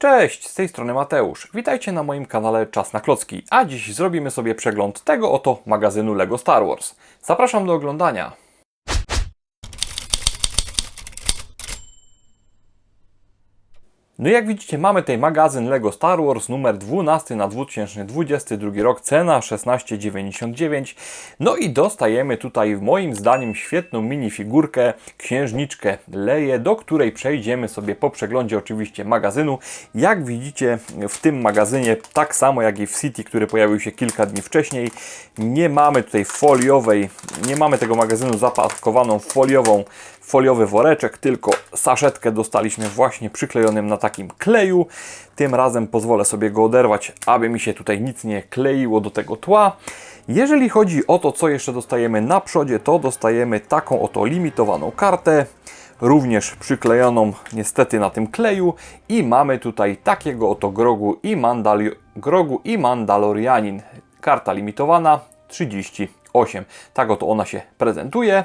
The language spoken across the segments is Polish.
Cześć, z tej strony Mateusz. Witajcie na moim kanale Czas na Klocki, a dziś zrobimy sobie przegląd tego oto magazynu LEGO Star Wars. Zapraszam do oglądania. No i jak widzicie mamy tutaj magazyn LEGO Star Wars numer 12 na 2022 rok, cena 16,99. No i dostajemy tutaj moim zdaniem świetną minifigurkę, księżniczkę Leję, do której przejdziemy sobie po przeglądzie oczywiście magazynu. Jak widzicie w tym magazynie, tak samo jak i w City, który pojawił się kilka dni wcześniej, nie mamy tutaj foliowej, nie mamy tego magazynu zapakowaną foliową foliowy woreczek, tylko saszetkę dostaliśmy właśnie przyklejonym na takim kleju. Tym razem pozwolę sobie go oderwać, aby mi się tutaj nic nie kleiło do tego tła. Jeżeli chodzi o to, co jeszcze dostajemy na przodzie, to dostajemy taką oto limitowaną kartę, również przyklejoną niestety na tym kleju i mamy tutaj takiego oto grogu i, mandali- grogu i Mandalorianin. Karta limitowana 38. Tak oto ona się prezentuje.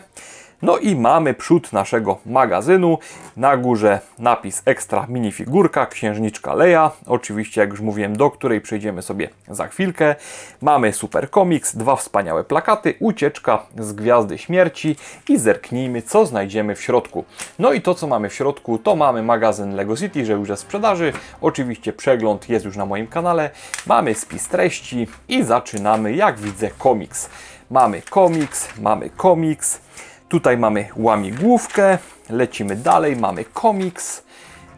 No i mamy przód naszego magazynu. Na górze napis ekstra minifigurka, księżniczka Leia. Oczywiście, jak już mówiłem, do której przejdziemy sobie za chwilkę. Mamy Super Comics, dwa wspaniałe plakaty, ucieczka z Gwiazdy Śmierci i zerknijmy, co znajdziemy w środku. No i to, co mamy w środku, to mamy magazyn Lego City, że już jest sprzedaży. Oczywiście przegląd jest już na moim kanale. Mamy spis treści i zaczynamy, jak widzę, komiks. Mamy komiks, mamy komiks. Tutaj mamy łamigłówkę, lecimy dalej, mamy komiks.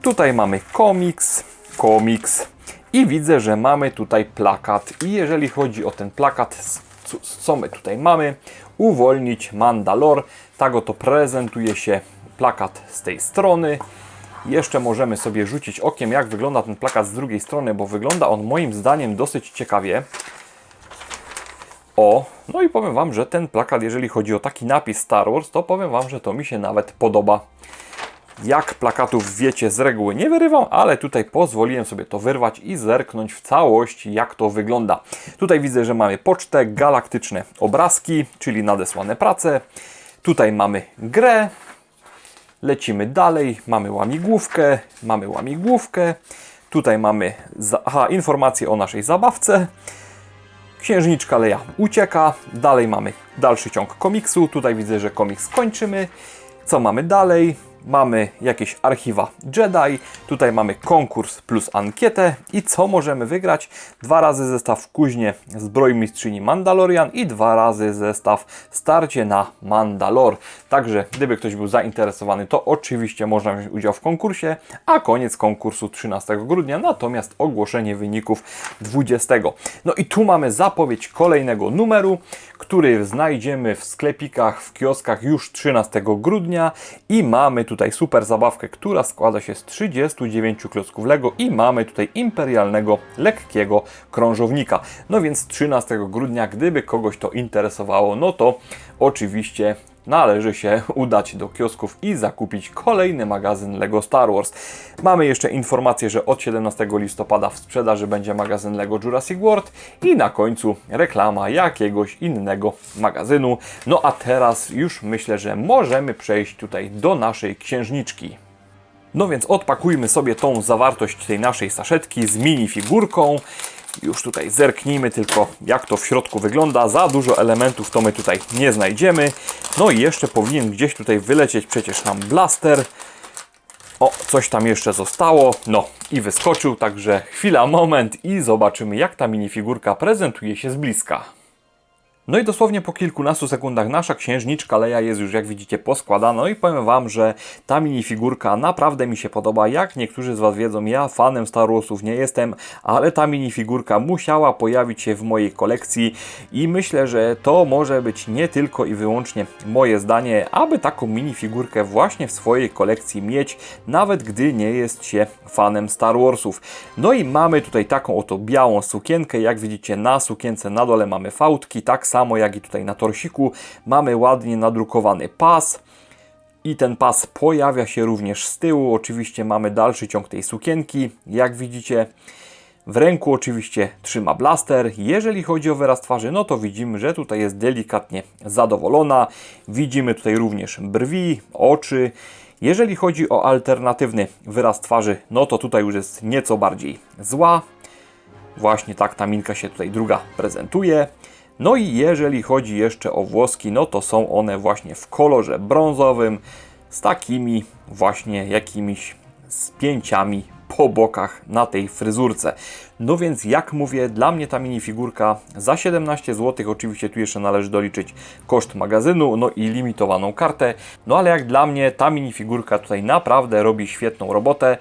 Tutaj mamy komiks, komiks i widzę, że mamy tutaj plakat. I jeżeli chodzi o ten plakat, co- my tutaj mamy? Uwolnić Mandalor. Tak oto prezentuje się plakat z tej strony. Jeszcze możemy sobie rzucić okiem, jak wygląda ten plakat z drugiej strony, bo wygląda on moim zdaniem dosyć ciekawie. O, no i powiem Wam, że ten plakat, jeżeli chodzi o taki napis Star Wars, to powiem Wam, że to mi się nawet podoba. Jak plakatów wiecie, z reguły nie wyrywam, ale tutaj pozwoliłem sobie to wyrwać i zerknąć w całości, jak to wygląda. Tutaj widzę, że mamy pocztę, galaktyczne obrazki, czyli nadesłane prace. Tutaj mamy grę. Lecimy dalej, mamy łamigłówkę, mamy łamigłówkę. Tutaj mamy aha, informacje o naszej zabawce. Księżniczka Leia ucieka. Dalej mamy dalszy ciąg komiksu. Tutaj widzę, że komiks kończymy. Co mamy dalej? Mamy jakieś archiwa Jedi. Tutaj mamy konkurs plus ankietę. I co możemy wygrać? Dwa razy zestaw kuźnie zbrojmistrzyni Mandalorian i dwa razy zestaw starcie na Mandalor. Także gdyby ktoś był zainteresowany, to oczywiście można wziąć udział w konkursie, a koniec konkursu 13 grudnia, natomiast ogłoszenie wyników 20. No i tu mamy zapowiedź kolejnego numeru, który znajdziemy w sklepikach, w kioskach już 13 grudnia i mamy tutaj super zabawkę, która składa się z 39 klocków Lego i mamy tutaj imperialnego, lekkiego krążownika. No więc 13 grudnia, gdyby kogoś to interesowało, no to oczywiście należy się udać do kiosków i zakupić kolejny magazyn LEGO Star Wars. Mamy jeszcze informację, że od 17 listopada w sprzedaży będzie magazyn LEGO Jurassic World i na końcu reklama jakiegoś innego magazynu. No a teraz już myślę, że możemy przejść tutaj do naszej księżniczki. No więc odpakujmy sobie tą zawartość tej naszej saszetki z minifigurką. Już tutaj zerknijmy tylko jak to w środku wygląda. Za dużo elementów to my tutaj nie znajdziemy. No i jeszcze powinien gdzieś tutaj wylecieć przecież nam blaster. O, coś tam jeszcze zostało. No i wyskoczył, także chwila, moment i zobaczymy jak ta minifigurka prezentuje się z bliska. No i dosłownie po kilkunastu sekundach nasza księżniczka Leia jest już, jak widzicie, poskładana. No i powiem Wam, że ta minifigurka naprawdę mi się podoba. Jak niektórzy z Was wiedzą, ja fanem Star Warsów nie jestem, ale ta minifigurka musiała pojawić się w mojej kolekcji i myślę, że to może być nie tylko i wyłącznie moje zdanie, aby taką minifigurkę właśnie w swojej kolekcji mieć, nawet gdy nie jest się fanem Star Warsów. No i mamy tutaj taką oto białą sukienkę. Jak widzicie, na sukience na dole mamy fałdki, tak samo jak i tutaj na torsiku mamy ładnie nadrukowany pas. I ten pas pojawia się również z tyłu. Oczywiście mamy dalszy ciąg tej sukienki. Jak widzicie, w ręku oczywiście trzyma blaster. Jeżeli chodzi o wyraz twarzy, no to widzimy, że tutaj jest delikatnie zadowolona. Widzimy tutaj również brwi, oczy. Jeżeli chodzi o alternatywny wyraz twarzy, no to tutaj już jest nieco bardziej zła. Właśnie tak ta minka się tutaj druga prezentuje. No i jeżeli chodzi jeszcze o włoski, no to są one właśnie w kolorze brązowym z takimi właśnie jakimiś spięciami po bokach na tej fryzurce. No więc jak mówię, dla mnie ta minifigurka za 17 zł, oczywiście tu jeszcze należy doliczyć koszt magazynu, no i limitowaną kartę. No ale jak dla mnie ta minifigurka tutaj naprawdę robi świetną robotę.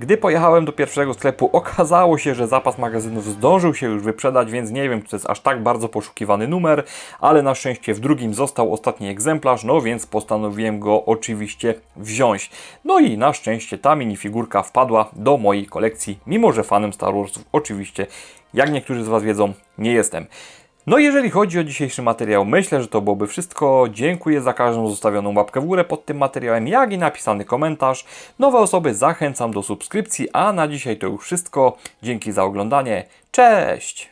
Gdy pojechałem do pierwszego sklepu, okazało się, że zapas magazynów zdążył się już wyprzedać, więc nie wiem, czy to jest aż tak bardzo poszukiwany numer, ale na szczęście w drugim został ostatni egzemplarz, no więc postanowiłem go oczywiście wziąć. No i na szczęście ta minifigurka wpadła do mojej kolekcji, mimo że fanem Star Warsów oczywiście, jak niektórzy z Was wiedzą, nie jestem. No jeżeli chodzi o dzisiejszy materiał, myślę, że to byłoby wszystko. Dziękuję za każdą zostawioną łapkę w górę pod tym materiałem, jak i napisany komentarz. Nowe osoby zachęcam do subskrypcji, a na dzisiaj to już wszystko. Dzięki za oglądanie. Cześć!